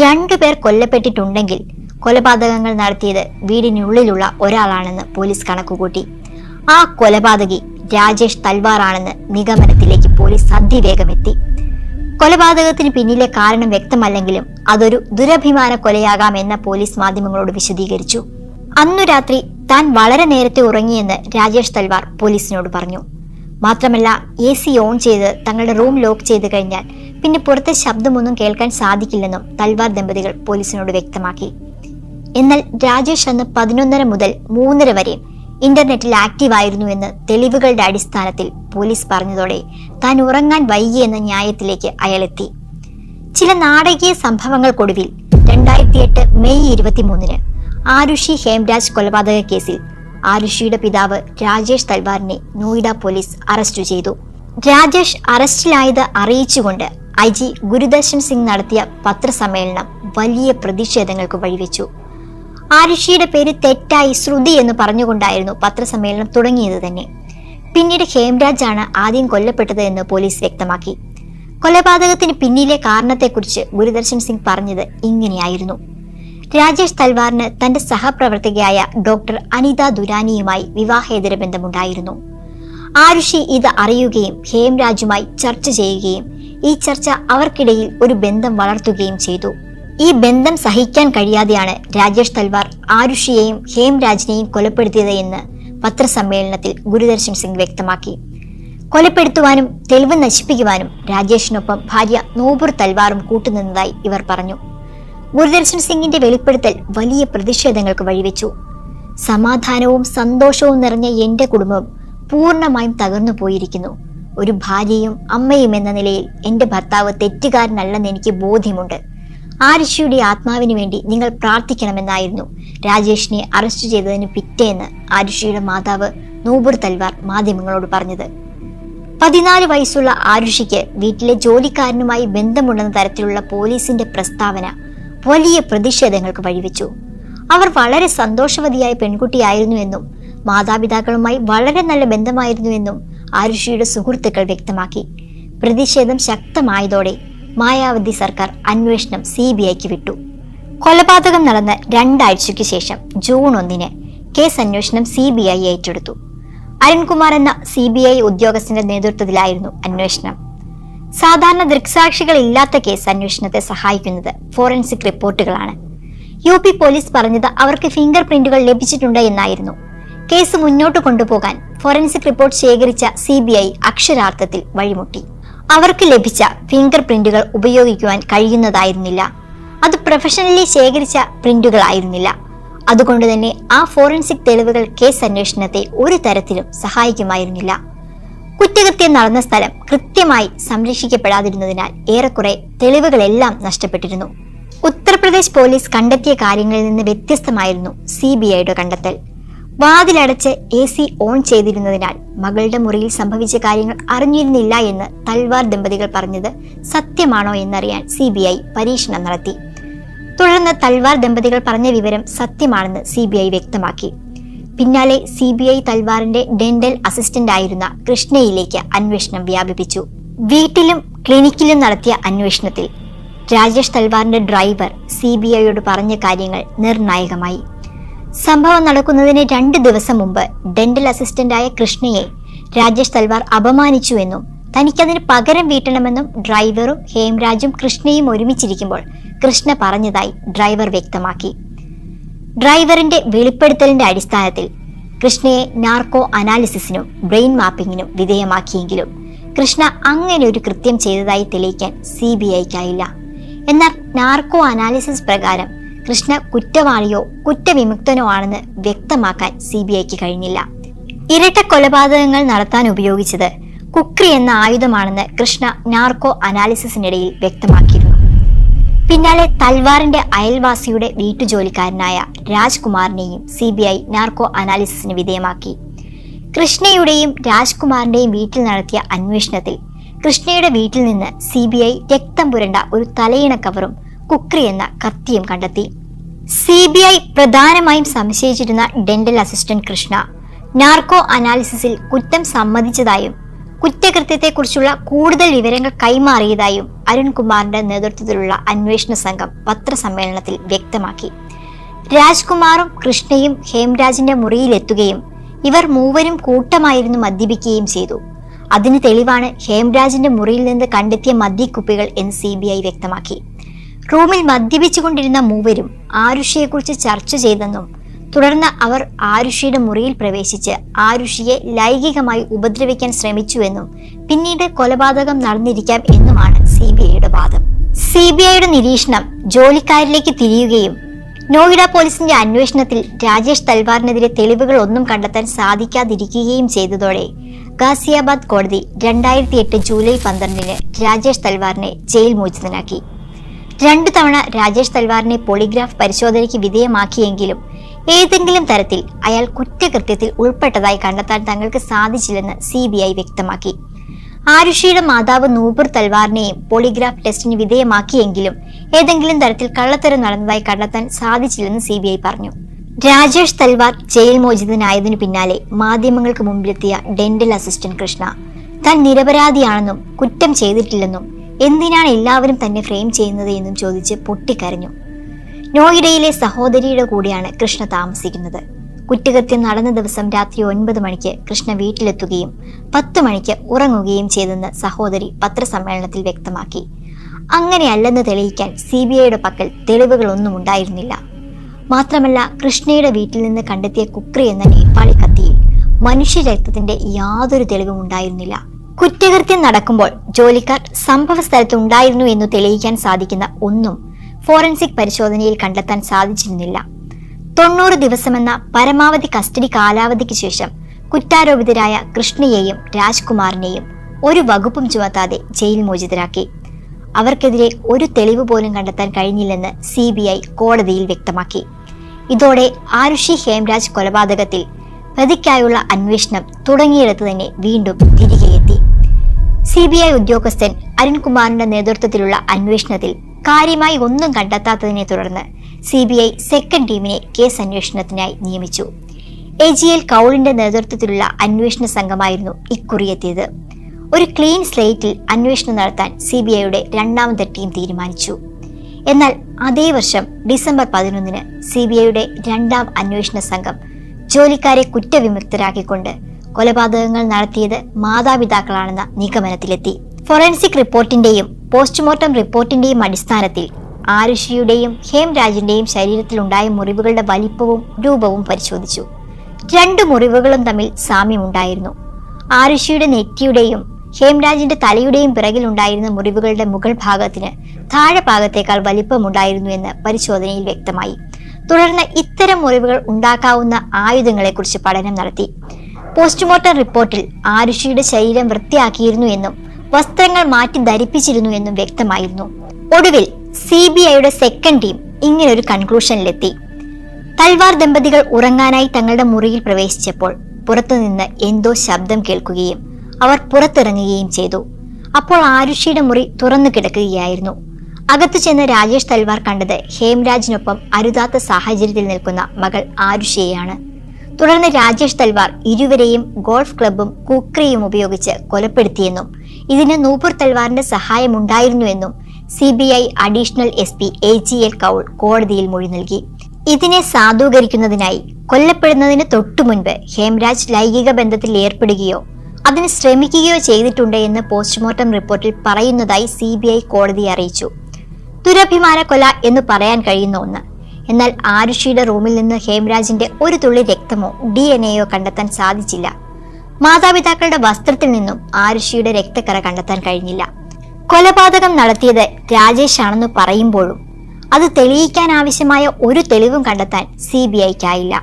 രണ്ടു പേർ കൊല്ലപ്പെട്ടിട്ടുണ്ടെങ്കിൽ കൊലപാതകങ്ങൾ നടത്തിയത് വീടിനുള്ളിലുള്ള ഒരാളാണെന്ന് പോലീസ് കണക്കുകൂട്ടി. ആ കൊലപാതകി രാജേഷ് തൽവാറാണെന്ന് നിഗമനത്തിലേക്ക് പോലീസ് അതിവേഗമെത്തി. കൊലപാതകത്തിന് പിന്നിലെ കാരണം വ്യക്തമല്ലെങ്കിലും അതൊരു ദുരഭിമാന കൊലയാകാമെന്ന് പോലീസ് മാധ്യമങ്ങളോട് വിശദീകരിച്ചു. അന്നു രാത്രി താൻ വളരെ നേരത്തെ ഉറങ്ങിയെന്ന് രാജേഷ് തൽവാർ പോലീസിനോട് പറഞ്ഞു. മാത്രമല്ല എ സി ഓൺ ചെയ്ത് തങ്ങളുടെ റൂം ലോക്ക് ചെയ്ത് കഴിഞ്ഞാൽ പിന്നെ പുറത്തെ ശബ്ദമൊന്നും കേൾക്കാൻ സാധിക്കില്ലെന്നും തൽവാർ ദമ്പതികൾ പോലീസിനോട് വ്യക്തമാക്കി. എന്നാൽ രാജേഷ് അന്ന് പതിനൊന്നര മുതൽ മൂന്നര വരെ ഇന്റർനെറ്റിൽ ആക്റ്റീവ് ആയിരുന്നു എന്ന് തെളിവുകളുടെ അടിസ്ഥാനത്തിൽ പോലീസ് പറഞ്ഞതോടെ താൻ ഉറങ്ങാൻ വൈകിയെന്ന ന്യായത്തിലേക്ക് അയാളെത്തി. ചില നാടകീയ സംഭവങ്ങൾക്കൊടുവിൽ രണ്ടായിരത്തി എട്ട് മെയ് ഇരുപത്തിമൂന്നിന് ആരുഷി ഹേംരാജ് കൊലപാതക കേസിൽ. ആരുഷിയുടെ പിതാവ് രാജേഷ് തൽവാറിനെ നോയിഡ പോലീസ് അറസ്റ്റ് ചെയ്തു. രാജേഷ് അറസ്റ്റിലായത് അറിയിച്ചുകൊണ്ട് ഐ ജി ഗുരുദർശൻ സിംഗ് നടത്തിയ പത്രസമ്മേളനം വലിയ പ്രതിഷേധങ്ങൾക്ക് വഴിവെച്ചു. ആരുഷിയുടെ പേര് തെറ്റായി ശ്രുതി എന്ന് പറഞ്ഞുകൊണ്ടായിരുന്നു പത്രസമ്മേളനം തുടങ്ങിയത് തന്നെ. പിന്നീട് ആണ് ആദ്യം കൊല്ലപ്പെട്ടത് എന്ന് പോലീസ് വ്യക്തമാക്കി. കൊലപാതകത്തിന് പിന്നിലെ കാരണത്തെക്കുറിച്ച് ഗുരുദർശൻ സിംഗ് പറഞ്ഞത് ഇങ്ങനെയായിരുന്നു. രാജേഷ് തൽവാറിന് തന്റെ സഹപ്രവർത്തകയായ ഡോക്ടർ അനിത ദുരാനിയുമായി വിവാഹേതര ബന്ധമുണ്ടായിരുന്നു. ആരുഷി ഇത് അറിയുകയും ഹേംരാജുമായി ചർച്ച ചെയ്യുകയും ഈ ചർച്ച അവർക്കിടയിൽ ഒരു ബന്ധം വളർത്തുകയും ചെയ്തു. ഈ ബന്ധം സഹിക്കാൻ കഴിയാതെയാണ് രാജേഷ് തൽവാർ ആരുഷിയെയും ഹേംരാജിനെയും കൊലപ്പെടുത്തിയത് എന്ന് പത്രസമ്മേളനത്തിൽ ഗുരുദർശൻ സിംഗ് വ്യക്തമാക്കി. കൊലപ്പെടുത്തുവാനും തെളിവ് നശിപ്പിക്കുവാനും രാജേഷിനൊപ്പം ഭാര്യ നൂപുർ തൽവാറും കൂട്ടുനിന്നതായി ഇവർ പറഞ്ഞു. ഗുരുദർശൻ സിംഗിന്റെ വെളിപ്പെടുത്തൽ വലിയ പ്രതിഷേധങ്ങൾക്ക് വഴിവെച്ചു. സമാധാനവും സന്തോഷവും നിറഞ്ഞ എന്റെ കുടുംബം പൂർണമായും തകർന്നു പോയിരിക്കുന്നു. ഒരു ഭാര്യയും അമ്മയും എന്ന നിലയിൽ എന്റെ ഭർത്താവ് തെറ്റുകാരനല്ലെന്ന് എനിക്ക് ബോധ്യമുണ്ട്. ആ ഋഷിയുടെ ആത്മാവിന് വേണ്ടി നിങ്ങൾ പ്രാർത്ഥിക്കണമെന്നായിരുന്നു രാജേഷിനെ അറസ്റ്റ് ചെയ്തതിന് പിറ്റേന്ന് ആ ഋഷിയുടെ മാതാവ് നൂബുർ തൽവാർ മാധ്യമങ്ങളോട് പറഞ്ഞത്. പതിനാല് വയസ്സുള്ള ആരുഷിക്ക് വീട്ടിലെ ജോലിക്കാരനുമായി ബന്ധമുണ്ടെന്ന തരത്തിലുള്ള പോലീസിന്റെ പ്രസ്താവന വലിയ പ്രതിഷേധങ്ങൾക്ക് വഴിവെച്ചു. അവർ വളരെ സന്തോഷവതിയായ പെൺകുട്ടിയായിരുന്നു എന്നും മാതാപിതാക്കളുമായി വളരെ നല്ല ബന്ധമായിരുന്നുവെന്നും ആരുഷിയുടെ സുഹൃത്തുക്കൾ വ്യക്തമാക്കി. പ്രതിഷേധം ശക്തമായതോടെ മായാവതി സർക്കാർ അന്വേഷണം സി ബി ഐക്ക് വിട്ടു. കൊലപാതകം നടന്ന രണ്ടാഴ്ചയ്ക്ക് ശേഷം ജൂൺ ഒന്നിന് കേസ് അന്വേഷണം സി ബി ഐ ഏറ്റെടുത്തു. അരുൺകുമാർ എന്ന സി ബി ഐ ഉദ്യോഗസ്ഥന്റെ നേതൃത്വത്തിലായിരുന്നു അന്വേഷണം. സാധാരണ ദൃക്സാക്ഷികൾ ഇല്ലാത്ത കേസ് അന്വേഷണത്തെ സഹായിക്കുന്നത് ഫോറൻസിക് റിപ്പോർട്ടുകളാണ്. യു പി പോലീസ് പറഞ്ഞത് അവർക്ക് ഫിംഗർ പ്രിന്റുകൾ ലഭിച്ചിട്ടുണ്ട് എന്നായിരുന്നു. കേസ് മുന്നോട്ട് കൊണ്ടുപോകാൻ ഫോറൻസിക് റിപ്പോർട്ട് ശേഖരിച്ച സി ബി ഐ അക്ഷരാർത്ഥത്തിൽ വഴിമുട്ടി. അവർക്ക് ലഭിച്ച ഫിംഗർ പ്രിന്റുകൾ ഉപയോഗിക്കുവാൻ കഴിയുന്നതായിരുന്നില്ല. അത് പ്രൊഫഷണലി ശേഖരിച്ച പ്രിന്റുകളായിരുന്നില്ല. അതുകൊണ്ട് തന്നെ ആ ഫോറൻസിക് തെളിവുകൾ കേസ് അന്വേഷണത്തെ ഒരു തരത്തിലും സഹായിക്കുമായിരുന്നില്ല. കുറ്റകൃത്യം നടന്ന സ്ഥലം കൃത്യമായി സംരക്ഷിക്കപ്പെടാതിരുന്നതിനാൽ ഏറെക്കുറെ തെളിവുകളെല്ലാം നഷ്ടപ്പെട്ടിരുന്നു. ഉത്തർപ്രദേശ് പോലീസ് കണ്ടെത്തിയ കാര്യങ്ങളിൽ നിന്ന് വ്യത്യസ്തമായിരുന്നു സി ബി ഐയുടെ കണ്ടെത്തൽ. വാതിലടച്ച് എ സി ഓൺ ചെയ്തിരുന്നതിനാൽ മകളുടെ മുറിയിൽ സംഭവിച്ച കാര്യങ്ങൾ അറിഞ്ഞിരുന്നില്ല എന്ന് തൽവാർ ദമ്പതികൾ പറഞ്ഞത് സത്യമാണോ എന്നറിയാൻ സി ബി ഐ പരീക്ഷണം നടത്തി. തുടർന്ന് തൽവാർ ദമ്പതികൾ പറഞ്ഞ വിവരം സത്യമാണെന്ന് സി വ്യക്തമാക്കി. പിന്നാലെ സി ബി ഐ തൽവാറിന്റെ ഡെന്റൽ അസിസ്റ്റന്റ് ആയിരുന്ന കൃഷ്ണയിലേക്ക് അന്വേഷണം വ്യാപിപ്പിച്ചു. വീട്ടിലും ക്ലിനിക്കിലും നടത്തിയ അന്വേഷണത്തിൽ രാജേഷ് തൽവാറിന്റെ ഡ്രൈവർ സി ബി ഐയോട് പറഞ്ഞ കാര്യങ്ങൾ നിർണായകമായി. സംഭവം നടക്കുന്നതിന് രണ്ട് ദിവസം മുമ്പ് ഡെന്റൽ അസിസ്റ്റന്റായ കൃഷ്ണയെ രാജേഷ് തൽവാർ അപമാനിച്ചുവെന്നും തനിക്കതിന് പകരം വീട്ടണമെന്നും ഡ്രൈവറും ഹേംരാജും കൃഷ്ണയും ഒരുമിച്ചിരിക്കുമ്പോൾ കൃഷ്ണ പറഞ്ഞതായി ഡ്രൈവർ വ്യക്തമാക്കി. ഡ്രൈവറിന്റെ വെളിപ്പെടുത്തലിന്റെ അടിസ്ഥാനത്തിൽ കൃഷ്ണയെ നാർക്കോ അനാലിസിസിനും ബ്രെയിൻ മാപ്പിങ്ങിനും വിധേയമാക്കിയെങ്കിലും കൃഷ്ണ അങ്ങനെ ഒരു കൃത്യം ചെയ്തതായി തെളിയിക്കാൻ സി ബി ഐക്കായില്ല. എന്നാൽ നാർക്കോ അനാലിസിസ് പ്രകാരം കൃഷ്ണ കുറ്റവാളിയോ കുറ്റവിമുക്തനോ ആണെന്ന് വ്യക്തമാക്കാൻ സി ബി ഐക്ക് കഴിഞ്ഞില്ല. ഇരട്ട കൊലപാതകങ്ങൾ നടത്താൻ ഉപയോഗിച്ചത് കുക്രി എന്ന ആയുധമാണെന്ന് കൃഷ്ണ നാർക്കോ അനാലിസിസിനിടയിൽ വ്യക്തമാക്കിയിരുന്നു. പിന്നാലെ തൽവാറിന്റെ അയൽവാസിയുടെ വീട്ടുജോലിക്കാരനായ രാജ്കുമാറിനെയും സി ബി ഐ നാർക്കോ അനാലിസിസിന് വിധേയമാക്കി. കൃഷ്ണയുടെയും രാജ്കുമാറിന്റെയും വീട്ടിൽ നടത്തിയ അന്വേഷണത്തിൽ കൃഷ്ണയുടെ വീട്ടിൽ നിന്ന് സി ബി ഐ രക്തം പുരണ്ട ഒരു തലയിണ കവറും കുക്രി എന്ന കത്തിയും കണ്ടെത്തി. സി ബി ഐ പ്രധാനമായും സംശയിച്ചിരുന്ന ഡെന്റൽ അസിസ്റ്റന്റ് കൃഷ്ണ നാർക്കോ അനാലിസിസിൽ കുറ്റം സമ്മതിച്ചതായും കുറ്റകൃത്യത്തെക്കുറിച്ചുള്ള കൂടുതൽ വിവരങ്ങൾ കൈമാറിയതായും അരുൺകുമാറിന്റെ നേതൃത്വത്തിലുള്ള അന്വേഷണ സംഘം പത്രസമ്മേളനത്തിൽ വ്യക്തമാക്കി. രാജ്കുമാറും കൃഷ്ണയും ഹേംരാജിന്റെ മുറിയിലെത്തുകയും ഇവർ മൂവരും കൂട്ടമായിരുന്നു മദ്യപിക്കുകയും ചെയ്തു. അതിന് തെളിവാണ് ഹേംരാജിന്റെ മുറിയിൽ നിന്ന് കണ്ടെത്തിയ മദ്യക്കുപ്പികൾ എന്ന് സി ബി ഐ വ്യക്തമാക്കി. റൂമിൽ മദ്യപിച്ചുകൊണ്ടിരുന്ന മൂവരും ആരുഷയെക്കുറിച്ച് ചർച്ച ചെയ്തെന്നും തുടർന്ന് അവർ ആരുഷിയുടെ മുറിയിൽ പ്രവേശിച്ച് ആരുഷിയെ ലൈംഗികമായി ഉപദ്രവിക്കാൻ ശ്രമിച്ചുവെന്നും പിന്നീട് കൊലപാതകം നടന്നിരിക്കാം എന്നുമാണ് സി ബി ഐയുടെ വാദം. സി ബി ഐയുടെ നിരീക്ഷണം ജോലിക്കാരിലേക്ക് തിരിയുകയും നോയിഡ പോലീസിന്റെ അന്വേഷണത്തിൽ രാജേഷ് തൽവാറിനെതിരെ തെളിവുകൾ ഒന്നും കണ്ടെത്താൻ സാധിക്കാതിരിക്കുകയും ചെയ്തതോടെ ഗാസിയാബാദ് കോടതി രണ്ടായിരത്തി എട്ട് ജൂലൈ പന്ത്രണ്ടിന് രാജേഷ് തൽവാറിനെ ജയിൽ മോചിതനാക്കി. രണ്ടു തവണ രാജേഷ് തൽവാറിനെ പോളിഗ്രാഫ് പരിശോധനയ്ക്ക് വിധേയമാക്കിയെങ്കിലും ഏതെങ്കിലും തരത്തിൽ അയാൾ കുറ്റകൃത്യത്തിൽ ഉൾപ്പെട്ടതായി കണ്ടെത്താൻ തങ്ങൾക്ക് സാധിച്ചില്ലെന്ന് സി വ്യക്തമാക്കി. ആരുഷിയുടെ മാതാവ് നൂപുർ തൽവാറിനെയും പോളിഗ്രാഫ് ടെസ്റ്റിന് വിധേയമാക്കിയെങ്കിലും ഏതെങ്കിലും തരത്തിൽ കള്ളത്തരം നടന്നതായി കണ്ടെത്താൻ സാധിച്ചില്ലെന്ന് സി പറഞ്ഞു. രാജേഷ് തൽവാർ ജയിൽ മോചിതനായതിനു പിന്നാലെ മാധ്യമങ്ങൾക്ക് മുമ്പിലെത്തിയ ഡെന്റൽ അസിസ്റ്റന്റ് കൃഷ്ണ. താൻ നിരപരാധിയാണെന്നും കുറ്റം ചെയ്തിട്ടില്ലെന്നും എന്തിനാണ് എല്ലാവരും തന്നെ ഫ്രെയിം ചെയ്യുന്നത് എന്നും ചോദിച്ച് പൊട്ടിക്കരഞ്ഞു. നോയിഡയിലെ സഹോദരിയുടെ കൂടെയാണ് കൃഷ്ണ താമസിക്കുന്നത്. കുറ്റകൃത്യം നടന്ന ദിവസം രാത്രി ഒൻപത് മണിക്ക് കൃഷ്ണ വീട്ടിലെത്തുകയും പത്തു മണിക്ക് ഉറങ്ങുകയും ചെയ്തെന്ന് സഹോദരി പത്രസമ്മേളനത്തിൽ വ്യക്തമാക്കി. അങ്ങനെയല്ലെന്ന് തെളിയിക്കാൻ സി ബി ഐയുടെ പക്കൽ തെളിവുകളൊന്നും ഉണ്ടായിരുന്നില്ല. മാത്രമല്ല കൃഷ്ണയുടെ വീട്ടിൽ നിന്ന് കണ്ടെത്തിയ കുക്രി എന്ന നേപ്പാളി കത്തിയിൽ മനുഷ്യരക്തത്തിന്റെ യാതൊരു തെളിവും ഉണ്ടായിരുന്നില്ല. കുറ്റകൃത്യം നടക്കുമ്പോൾ ജോലിക്കാർ സംഭവ സ്ഥലത്ത് ഉണ്ടായിരുന്നു എന്ന് തെളിയിക്കാൻ സാധിക്കുന്ന ഒന്നും ഫോറൻസിക് പരിശോധനയിൽ കണ്ടെത്താൻ സാധിച്ചിരുന്നില്ല. തൊണ്ണൂറ് ദിവസമെന്ന പരമാവധി കസ്റ്റഡി കാലാവധിക്ക് ശേഷം കുറ്റാരോപിതരായ കൃഷ്ണയെയും രാജ്കുമാറിനെയും ഒരു വകുപ്പും ചുമത്താതെ ജയിൽ മോചിതരാക്കി. അവർക്കെതിരെ ഒരു തെളിവ് പോലും കണ്ടെത്താൻ കഴിഞ്ഞില്ലെന്ന് സി കോടതിയിൽ വ്യക്തമാക്കി. ഇതോടെ ആരുഷി ഹേംരാജ് കൊലപാതകത്തിൽ പ്രതിക്കായുള്ള അന്വേഷണം തുടങ്ങിയിടത്ത് തന്നെ വീണ്ടും തിരികെയെത്തി. സി ബി ഐ ഉദ്യോഗസ്ഥൻ അരുൺകുമാറിന്റെ നേതൃത്വത്തിലുള്ള അന്വേഷണത്തിൽ കാര്യമായി ഒന്നും കണ്ടെത്താത്തതിനെ തുടർന്ന് സി ബി ഐ സെക്കൻഡ് ടീമിനെ കേസ് അന്വേഷണത്തിനായി നിയമിച്ചു. എ ജി എൽ കൗളിന്റെ നേതൃത്വത്തിലുള്ള അന്വേഷണ സംഘമായിരുന്നു ഇക്കുറി എത്തിയത് ഒരു ക്ലീൻ സ്ലേറ്റിൽ അന്വേഷണം നടത്താൻ സി ബി ഐയുടെ രണ്ടാമത്തെ ടീം തീരുമാനിച്ചു. എന്നാൽ അതേ വർഷം ഡിസംബർ പതിനൊന്നിന് സി ബി ഐയുടെ രണ്ടാം അന്വേഷണ സംഘം ജോലിക്കാരെ കുറ്റവിമുക്തരാക്കിക്കൊണ്ട് കൊലപാതകങ്ങൾ നടത്തിയത് മാതാപിതാക്കളാണെന്ന നിഗമനത്തിലെത്തി ഫോറൻസിക് റിപ്പോർട്ടിന്റെയും പോസ്റ്റ്മോർട്ടം റിപ്പോർട്ടിന്റെയും അടിസ്ഥാനത്തിൽ ആരുഷിയുടെയും ഹേംരാജിന്റെയും ശരീരത്തിലുണ്ടായ മുറിവുകളുടെ വലിപ്പവും രൂപവും പരിശോധിച്ചു. രണ്ട് മുറിവുകളും തമ്മിൽ സാമ്യമുണ്ടായിരുന്നു. ആരുഷിയുടെ നെറ്റിയുടെയും ഹേംരാജിന്റെ തലയുടെയും പിറകിലുണ്ടായിരുന്ന മുറിവുകളുടെ മുകൾ ഭാഗത്തിന് താഴെ ഭാഗത്തേക്കാൾ വലിപ്പമുണ്ടായിരുന്നു എന്ന് പരിശോധനയിൽ വ്യക്തമായി. തുടർന്ന് ഇത്തരം മുറിവുകൾ ഉണ്ടാക്കാവുന്ന ആയുധങ്ങളെക്കുറിച്ച് പഠനം നടത്തി. പോസ്റ്റ്മോർട്ടം റിപ്പോർട്ടിൽ ആരുഷിയുടെ ശരീരം വൃത്തിയാക്കിയിരുന്നു എന്നും വസ്ത്രങ്ങൾ മാറ്റി ധരിപ്പിച്ചിരുന്നു എന്നും വ്യക്തമായിരുന്നു. ഒടുവിൽ സി ബി ഐയുടെ സെക്കൻഡ് ടീം ഇങ്ങനൊരു കൺക്ലൂഷനിലെത്തി തൽവാർ ദമ്പതികൾ ഉറങ്ങാനായി തങ്ങളുടെ മുറിയിൽ പ്രവേശിച്ചപ്പോൾ പുറത്തുനിന്ന് എന്തോ ശബ്ദം കേൾക്കുകയും അവർ പുറത്തിറങ്ങുകയും ചെയ്തു. അപ്പോൾ ആരുഷിയുടെ മുറി തുറന്നു കിടക്കുകയായിരുന്നു. അകത്തു ചെന്ന രാജേഷ് തൽവാർ കണ്ടത് ഹേംരാജിനൊപ്പം അരുതാത്ത സാഹചര്യത്തിൽ നിൽക്കുന്ന മകൾ ആരുഷിയെയാണ്. തുടർന്ന് രാജേഷ് തൽവാർ ഇരുവരെയും ഗോൾഫ് ക്ലബും കുക്രിയും ഉപയോഗിച്ച് കൊലപ്പെടുത്തിയെന്നും ഇതിന് നൂപുർ തൽവാറിന്റെ സഹായമുണ്ടായിരുന്നുവെന്നും C B I additional S P A G L Kaul കോടതിയിൽ മൊഴി നൽകി. ഇതിനെ സാധൂകരിക്കുന്നതിനായി കൊല്ലപ്പെടുന്നതിന് തൊട്ടു മുൻപ് ഹേംരാജ് ലൈംഗിക ബന്ധത്തിൽ ഏർപ്പെടുകയോ അതിന് ശ്രമിക്കുകയോ ചെയ്തിട്ടുണ്ട് എന്ന് പോസ്റ്റ്മോർട്ടം റിപ്പോർട്ടിൽ പറയുന്നതായി സി കോടതി അറിയിച്ചു. ദുരഭിമാന കൊല എന്ന് പറയാൻ കഴിയുന്ന ഒന്ന്. എന്നാൽ ആരുഷിയുടെ റൂമിൽ നിന്ന് ഹേംരാജിന്റെ ഒരു തുള്ളി രക്തമോ ഡി എൻ എയോ കണ്ടെത്താൻ സാധിച്ചില്ല. മാതാപിതാക്കളുടെ വസ്ത്രത്തിൽ നിന്നും ആരുഷിയുടെ രക്തക്കറ കണ്ടെത്താൻ കഴിഞ്ഞില്ല. കൊലപാതകം നടത്തിയത് രാജേഷ് ആണെന്ന് പറയുമ്പോഴും അത് തെളിയിക്കാൻ ആവശ്യമായ ഒരു തെളിവും കണ്ടെത്താൻ സി ബി ഐക്കായില്ല.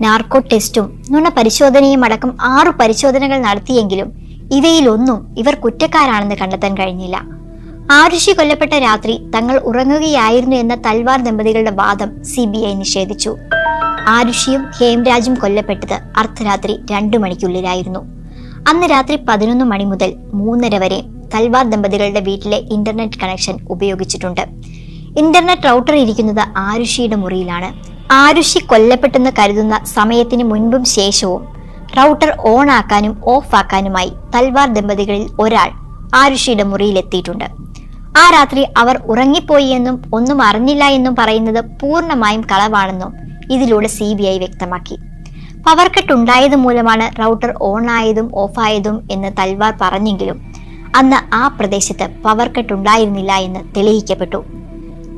നാർക്കോ ടെസ്റ്റും നുണ പരിശോധനയും അടക്കം ആറു പരിശോധനകൾ നടത്തിയെങ്കിലും ഇവയിലൊന്നും ഇവർ കുറ്റക്കാരാണെന്ന് കണ്ടെത്താൻ കഴിഞ്ഞില്ല. ആരുഷി കൊല്ലപ്പെട്ട രാത്രി തങ്ങൾ ഉറങ്ങുകയായിരുന്നു എന്ന തൽവാർ ദമ്പതികളുടെ വാദം സി ബി ഐ നിഷേധിച്ചു. ആരുഷിയും ഹേംരാജും കൊല്ലപ്പെട്ടത് അർദ്ധരാത്രി രണ്ടു മണിക്കുള്ളിലായിരുന്നു. അന്ന് രാത്രി പതിനൊന്ന് മണി മുതൽ മൂന്നര വരെ തൽവാർ ദമ്പതികളുടെ വീട്ടിലെ ഇന്റർനെറ്റ് കണക്ഷൻ ഉപയോഗിച്ചിട്ടുണ്ട്. ഇന്റർനെറ്റ് റൗട്ടർ ഇരിക്കുന്നത് ആരുഷിയുടെ മുറിയിലാണ്. ആരുഷി കൊല്ലപ്പെട്ടെന്ന് കരുതുന്ന സമയത്തിന് മുൻപും ശേഷവും റൗട്ടർ ഓൺ ആക്കാനും ഓഫ് ആക്കാനുമായി തൽവാർ ദമ്പതികളിൽ ഒരാൾ ആരുഷിയുടെ മുറിയിലെത്തിയിട്ടുണ്ട്. ആ രാത്രി അവർ ഉറങ്ങിപ്പോയി എന്നും ഒന്നും അറിഞ്ഞില്ല എന്നും പറയുന്നത് പൂർണമായും കളവാണെന്നും ഇതിലൂടെ സി ബി ഐ വ്യക്തമാക്കി. പവർ കട്ട് ഉണ്ടായത് മൂലമാണ് റൗട്ടർ ഓൺ ആയതും ഓഫായതും എന്ന് തൽവാർ പറഞ്ഞെങ്കിലും അന്ന് ആ പ്രദേശത്ത് പവർ കട്ട് ഉണ്ടായിരുന്നില്ല എന്ന് തെളിയിക്കപ്പെട്ടു.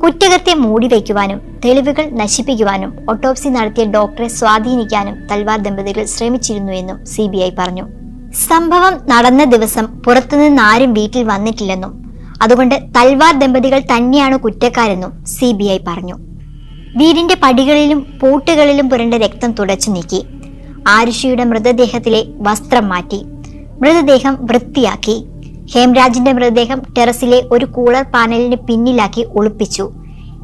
കുറ്റകൃത്യം മൂടിവെക്കുവാനും തെളിവുകൾ നശിപ്പിക്കുവാനും ഓട്ടോപ്സി നടത്തിയ ഡോക്ടറെ സ്വാധീനിക്കാനും തൽവാർ ദമ്പതികൾ ശ്രമിച്ചിരുന്നു എന്നും സി പറഞ്ഞു. സംഭവം നടന്ന ദിവസം പുറത്തുനിന്ന് ആരും വീട്ടിൽ വന്നിട്ടില്ലെന്നും അതുകൊണ്ട് തൽവാർ ദമ്പതികൾ തന്നെയാണ് കുറ്റക്കാരെന്നും സി ബി ഐ പറഞ്ഞു. വീടിന്റെ പടികളിലും പൂട്ടുകളിലും പുരണ്ട രക്തം തുടച്ചു നീക്കി. ആരുഷിയുടെ മൃതദേഹത്തിലെ വസ്ത്രം മാറ്റി. മൃതദേഹം വൃത്തിയാക്കി. ഹേംരാജിന്റെ മൃതദേഹം ടെറസിലെ ഒരു കൂളർ പാനലിന് പിന്നിലാക്കി ഒളിപ്പിച്ചു.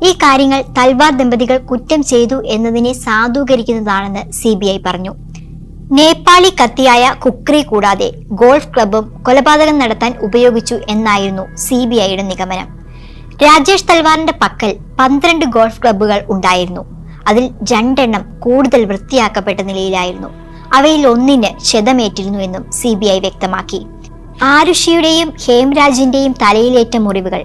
ഈ കാര്യങ്ങൾ തൽവാർ ദമ്പതികൾ കുറ്റം ചെയ്തു എന്നതിനെ സാധൂകരിക്കുന്നതാണെന്ന് സി പറഞ്ഞു. നേപ്പാളി കത്തിയായ കുക്രി കൂടാതെ ഗോൾഫ് ക്ലബും കൊലപാതകം നടത്താൻ ഉപയോഗിച്ചു എന്നായിരുന്നു സി ബി ഐയുടെ നിഗമനം. രാജേഷ് തൽവാറിന്റെ പക്കൽ പന്ത്രണ്ട് ഗോൾഫ് ക്ലബ്ബുകൾ ഉണ്ടായിരുന്നു. അതിൽ രണ്ടെണ്ണം കൂടുതൽ വൃത്തിയാക്കപ്പെട്ട നിലയിലായിരുന്നു. അവയിൽ ഒന്നിന് ക്ഷതമേറ്റിരുന്നു എന്നും സി ബി ഐ വ്യക്തമാക്കി. ആരുഷിയുടെയും ഹേംരാജിന്റെയും തലയിലേറ്റ മുറിവുകൾ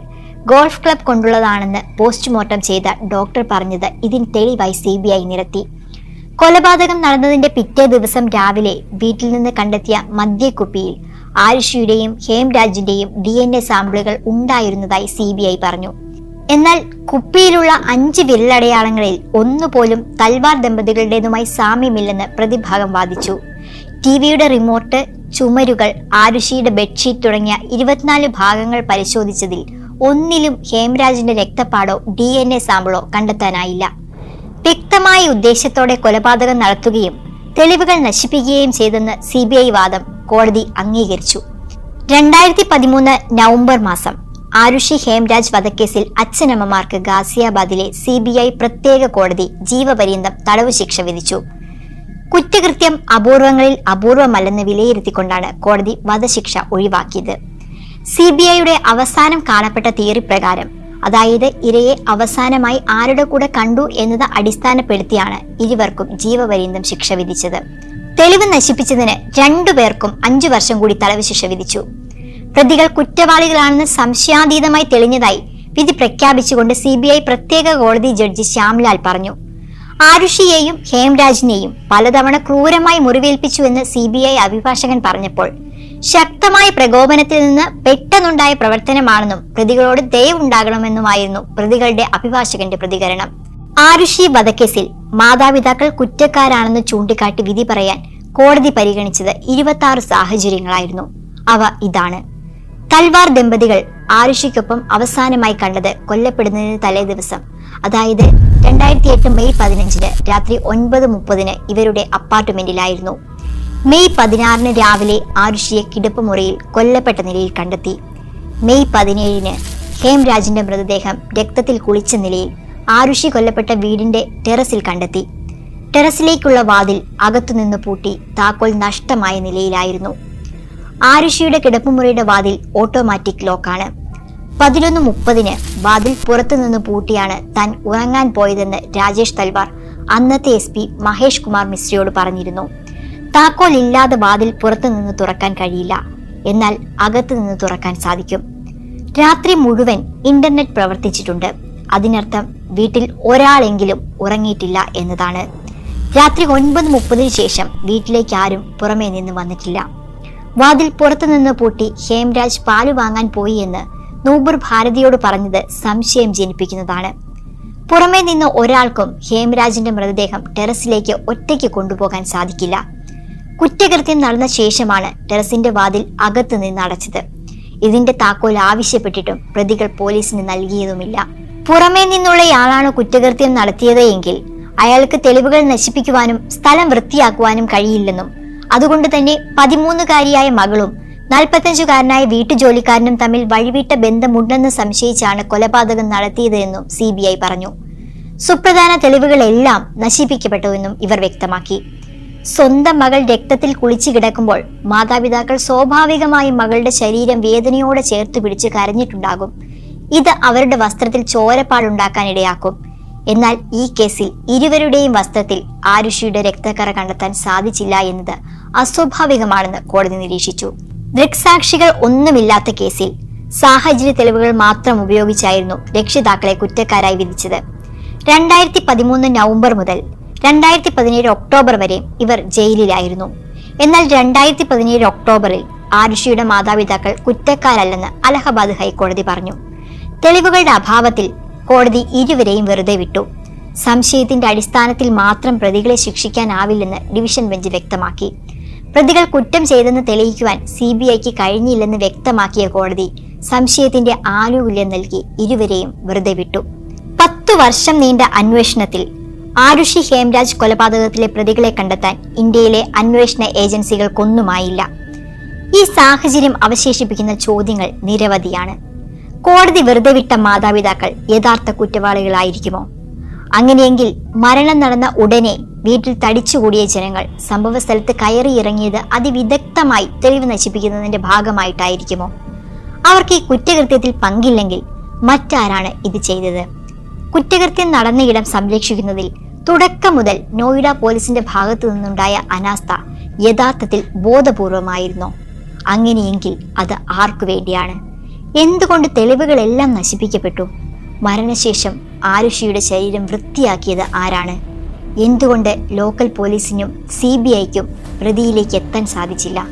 ഗോൾഫ് ക്ലബ് കൊണ്ടുള്ളതാണെന്ന് പോസ്റ്റ്മോർട്ടം ചെയ്ത ഡോക്ടർ പറഞ്ഞത് ഇതിന് തെളിവായി സി ബി ഐ നിരത്തി. കൊലപാതകം നടന്നതിന്റെ പിറ്റേ ദിവസം രാവിലെ വീട്ടിൽ നിന്ന് കണ്ടെത്തിയ മദ്യക്കുപ്പിയിൽ ആരുഷിയുടെയും ഹേംരാജിന്റെയും ഡി എൻ എ സാമ്പിളുകൾ ഉണ്ടായിരുന്നതായി സി ബി ഐ പറഞ്ഞു. എന്നാൽ കുപ്പിയിലുള്ള അഞ്ച് വിരലടയാളങ്ങളിൽ ഒന്നുപോലും തൽവാർ ദമ്പതികളുടേതുമായി സാമ്യമില്ലെന്ന് പ്രതിഭാഗം വാദിച്ചു. ടിവിയുടെ റിമോട്ട് ചുമരുകൾ ആരുഷിയുടെ ബെഡ്ഷീറ്റ് തുടങ്ങിയ ഇരുപത്തിനാല് ഭാഗങ്ങൾ പരിശോധിച്ചതിൽ ഒന്നിലും ഹേംരാജിന്റെ രക്തപ്പാടോ ഡി എൻ എ സാമ്പിളോ കണ്ടെത്താനായില്ല. വ്യക്തമായ ഉദ്ദേശത്തോടെ കൊലപാതകം നടത്തുകയും തെളിവുകൾ നശിപ്പിക്കുകയും ചെയ്തെന്ന് സി ബി ഐ വാദം കോടതി അംഗീകരിച്ചു. രണ്ടായിരത്തി പതിമൂന്ന് നവംബർ മാസം ആരുഷി ഹേംരാജ് വധക്കേസിൽ അച്ഛനമ്മമാർക്ക് ഗാസിയാബാദിലെ സി ബി ഐ പ്രത്യേക കോടതി ജീവപര്യന്തം തടവ് ശിക്ഷ വിധിച്ചു. കുറ്റകൃത്യം അപൂർവങ്ങളിൽ അപൂർവമല്ലെന്ന് വിലയിരുത്തിക്കൊണ്ടാണ് കോടതി വധശിക്ഷ ഒഴിവാക്കിയത്. സി ബി ഐയുടെ അവസാനം കാണപ്പെട്ട തിയറി പ്രകാരം അതായത് ഇരയെ അവസാനമായി ആരുടെ കൂടെ കണ്ടു എന്നത് അടിസ്ഥാനപ്പെടുത്തിയാണ് ഇരുവർക്കും ജീവപര്യന്തം ശിക്ഷ വിധിച്ചത്. തെളിവ് നശിപ്പിച്ചതിന് രണ്ടുപേർക്കും അഞ്ചു വർഷം കൂടി തടവ് ശിക്ഷ വിധിച്ചു. പ്രതികൾ കുറ്റവാളികളാണെന്ന് സംശയാതീതമായി തെളിഞ്ഞതായി വിധി പ്രഖ്യാപിച്ചുകൊണ്ട് സി ബി ഐ പ്രത്യേക കോടതി ജഡ്ജി ശ്യാംലാൽ പറഞ്ഞു. ആരുഷിയെയും ഹേംരാജിനെയും പലതവണ ക്രൂരമായി മുറിവേൽപ്പിച്ചുവെന്ന് സി ബി ഐ അഭിഭാഷകൻ പറഞ്ഞപ്പോൾ ശക്തമായ പ്രകോപനത്തിൽ നിന്ന് പെട്ടെന്നുണ്ടായ പ്രവർത്തനമാണെന്നും പ്രതികളോട് ദയവുണ്ടാകണമെന്നുമായിരുന്നു പ്രതികളുടെ അഭിഭാഷകന്റെ പ്രതികരണം. ആരുഷി വധക്കേസിൽ മാതാപിതാക്കൾ കുറ്റക്കാരാണെന്ന് ചൂണ്ടിക്കാട്ടി വിധി പറയാൻ കോടതി പരിഗണിച്ചത് ഇരുപത്തി സാഹചര്യങ്ങളായിരുന്നു. അവ ഇതാണ്. തൽവാർ ദമ്പതികൾ ആരുഷിക്കൊപ്പം അവസാനമായി കണ്ടത് കൊല്ലപ്പെടുന്നതിന് തലേ ദിവസം. അതായത് രണ്ടായിരത്തി എട്ട് മെയ് പതിനഞ്ചിന് രാത്രി ഒൻപത് മുപ്പതിന് ഇവരുടെ അപ്പാർട്ട്മെന്റിലായിരുന്നു. മെയ് പതിനാറിന് രാവിലെ ആരുഷിയെ കിടപ്പ് മുറിയിൽ കൊല്ലപ്പെട്ട നിലയിൽ കണ്ടെത്തി. മെയ് പതിനേഴിന് ഹേംരാജിന്റെ മൃതദേഹം രക്തത്തിൽ കുളിച്ച നിലയിൽ ആരുഷി കൊല്ലപ്പെട്ട വീടിന്റെ ടെറസിൽ കണ്ടെത്തി. ടെറസിലേക്കുള്ള വാതിൽ അകത്തുനിന്ന് പൂട്ടി താക്കോൽ നഷ്ടമായ നിലയിലായിരുന്നു. ആരുഷിയുടെ കിടപ്പുമുറിയുടെ വാതിൽ ഓട്ടോമാറ്റിക് ലോക്കാണ്. പതിനൊന്ന് മുപ്പതിന് വാതിൽ പുറത്തുനിന്ന് പൂട്ടിയാണ് താൻ ഉറങ്ങാൻ പോയതെന്ന് രാജേഷ് തൽവാർ അന്നത്തെ എസ് പി മഹേഷ് കുമാർ മിശ്രയോട് പറഞ്ഞിരുന്നു. താക്കോൽ ഇല്ലാതെ വാതിൽ പുറത്തു നിന്ന് തുറക്കാൻ കഴിയില്ല. എന്നാൽ അകത്തു നിന്ന് തുറക്കാൻ സാധിക്കും. രാത്രി മുഴുവൻ ഇന്റർനെറ്റ് പ്രവർത്തിച്ചിട്ടുണ്ട്. അതിനർത്ഥം വീട്ടിൽ ഒരാളെങ്കിലും ഉറങ്ങിയിട്ടില്ല എന്നതാണ്. രാത്രി ഒൻപത് മുപ്പതിന് ശേഷം വീട്ടിലേക്ക് ആരും പുറമേ നിന്ന് വന്നിട്ടില്ല. വാതിൽ പുറത്തുനിന്ന് പൂട്ടി ഹേംരാജ് പാൽ വാങ്ങാൻ പോയി എന്ന് നൂബർ ഭാരതിയോട് പറഞ്ഞത് സംശയം ജനിപ്പിക്കുന്നതാണ്. പുറമേ നിന്ന് ഒരാൾക്കും ഹേംരാജിന്റെ മൃതദേഹം ടെറസിലേക്ക് ഒറ്റയ്ക്ക് കൊണ്ടുപോകാൻ സാധിക്കില്ല. കുറ്റകൃത്യം നടന്ന ശേഷമാണ് ടെറസിന്റെ വാതിൽ അകത്ത് നിന്ന് അടച്ചത്. ഇതിന്റെ താക്കോൽ ആവശ്യപ്പെട്ടിട്ടും പ്രതികൾ പോലീസിന് നൽകിയതുമില്ല. പുറമേ നിന്നുള്ളയാളാണ് കുറ്റകൃത്യം നടത്തിയത് എങ്കിൽ അയാൾക്ക് തെളിവുകൾ നശിപ്പിക്കുവാനും സ്ഥലം വൃത്തിയാക്കുവാനും കഴിയില്ലെന്നും അതുകൊണ്ട് തന്നെ പതിമൂന്നുകാരിയായ മകളും നാൽപ്പത്തഞ്ചുകാരനായ വീട്ടുജോലിക്കാരനും തമ്മിൽ വഴിവിട്ട ബന്ധമുണ്ടെന്ന് സംശയിച്ചാണ് കൊലപാതകം നടത്തിയത് എന്നും സി പറഞ്ഞു. സുപ്രധാന തെളിവുകളെല്ലാം നശിപ്പിക്കപ്പെട്ടുവെന്നും ഇവർ വ്യക്തമാക്കി. സ്വന്തം മകൾ രക്തത്തിൽ കുളിച്ചു കിടക്കുമ്പോൾ മാതാപിതാക്കൾ സ്വാഭാവികമായും മകളുടെ ശരീരം വേദനയോടെ ചേർത്ത് പിടിച്ച് കരഞ്ഞിട്ടുണ്ടാകും. ഇത് അവരുടെ വസ്ത്രത്തിൽ ചോരപ്പാടുണ്ടാക്കാൻ ഇടയാക്കും എന്നാൽ ഈ കേസിൽ ഇരുവരുടെയും വസ്ത്രത്തിൽ ആരുഷിയുടെ രക്തക്കറ കണ്ടെത്താൻ സാധിച്ചില്ല എന്നത് അസ്വാഭാവികമാണെന്ന് കോടതി നിരീക്ഷിച്ചു. ദൃക്സാക്ഷികൾ ഒന്നുമില്ലാത്ത കേസിൽ സാഹചര്യ തെളിവുകൾ മാത്രം ഉപയോഗിച്ചായിരുന്നു രക്ഷിതാക്കളെ കുറ്റക്കാരായി വിധിച്ചത്. രണ്ടായിരത്തി പതിമൂന്ന് നവംബർ മുതൽ രണ്ടായിരത്തി പതിനേഴ് ഒക്ടോബർ വരെ ഇവർ ജയിലിലായിരുന്നു. എന്നാൽ രണ്ടായിരത്തി പതിനേഴ് ഒക്ടോബറിൽ ആരുഷിയുടെ മാതാപിതാക്കൾ കുറ്റക്കാരല്ലെന്ന് അലഹബാദ് ഹൈക്കോടതി പറഞ്ഞു. തെളിവുകളുടെ അഭാവത്തിൽ കോടതി ഇരുവരെയും വെറുതെ വിട്ടു. സംശയത്തിന്റെ അടിസ്ഥാനത്തിൽ മാത്രം പ്രതികളെ ശിക്ഷിക്കാനാവില്ലെന്ന് ഡിവിഷൻ ബെഞ്ച് വ്യക്തമാക്കി. പ്രതികൾ കുറ്റം ചെയ്തെന്ന് തെളിയിക്കുവാൻ സി ബി ഐക്ക് കഴിഞ്ഞില്ലെന്ന് വ്യക്തമാക്കിയ കോടതി സംശയത്തിന്റെ ആനുകൂല്യം നൽകി ഇരുവരെയും വെറുതെ വിട്ടു. പത്തു വർഷം നീണ്ട അന്വേഷണത്തിൽ ആരുഷി ഹേംരാജ് കൊലപാതകത്തിലെ പ്രതികളെ കണ്ടെത്താൻ ഇന്ത്യയിലെ അന്വേഷണ ഏജൻസികൾക്കൊന്നുമായില്ല. ഈ സാഹചര്യം അവശേഷിപ്പിക്കുന്ന ചോദ്യങ്ങൾ നിരവധിയാണ്. കോടതി വെറുതെ വിട്ട മാതാപിതാക്കൾ യഥാർത്ഥ കുറ്റവാളികളായിരിക്കുമോ? അങ്ങനെയെങ്കിൽ മരണം നടന്ന ഉടനെ വീട്ടിൽ തടിച്ചുകൂടിയ ജനങ്ങൾ സംഭവ സ്ഥലത്ത് കയറി ഇറങ്ങിയത് അതിവിദഗ്ധമായി തെളിവ് നശിപ്പിക്കുന്നതിന്റെ ഭാഗമായിട്ടായിരിക്കുമോ? അവർക്ക് ഈ കുറ്റകൃത്യത്തിൽ പങ്കില്ലെങ്കിൽ മറ്റാരാണ് ഇത് ചെയ്തത്? കുറ്റകൃത്യം നടന്ന ഇടം സംരക്ഷിക്കുന്നതിൽ തുടക്കം മുതൽ നോയിഡ പോലീസിന്റെ ഭാഗത്തു നിന്നുണ്ടായ അനാസ്ഥ യഥാർത്ഥത്തിൽ ബോധപൂർവമായിരുന്നോ. അങ്ങനെയെങ്കിൽ അത് ആർക്കു വേണ്ടിയാണ്? എന്തുകൊണ്ട് തെളിവുകളെല്ലാം നശിപ്പിക്കപ്പെട്ടു? മരണശേഷം ആരുഷിയുടെ ശരീരം വൃത്തിയാക്കിയത് ആരാണ്? എന്തുകൊണ്ട് ലോക്കൽ പോലീസിനും സി ബി ഐക്കും പ്രതിയിലേക്ക് എത്താൻ സാധിച്ചില്ല?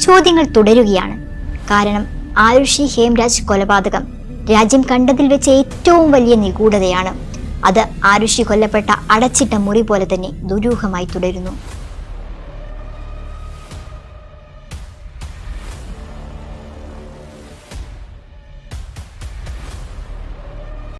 ചോദ്യങ്ങൾ തുടരുകയാണ്. കാരണം ആരുഷി ഹേംരാജ് കൊലപാതകം രാജ്യം കണ്ടതിൽ വെച്ച് ഏറ്റവും വലിയ നിഗൂഢതയാണ് അത് ആരുഷി കൊല്ലപ്പെട്ട അടച്ചിട്ട മുറി പോലെ തന്നെ ദുരൂഹമായി തുടരുന്നു.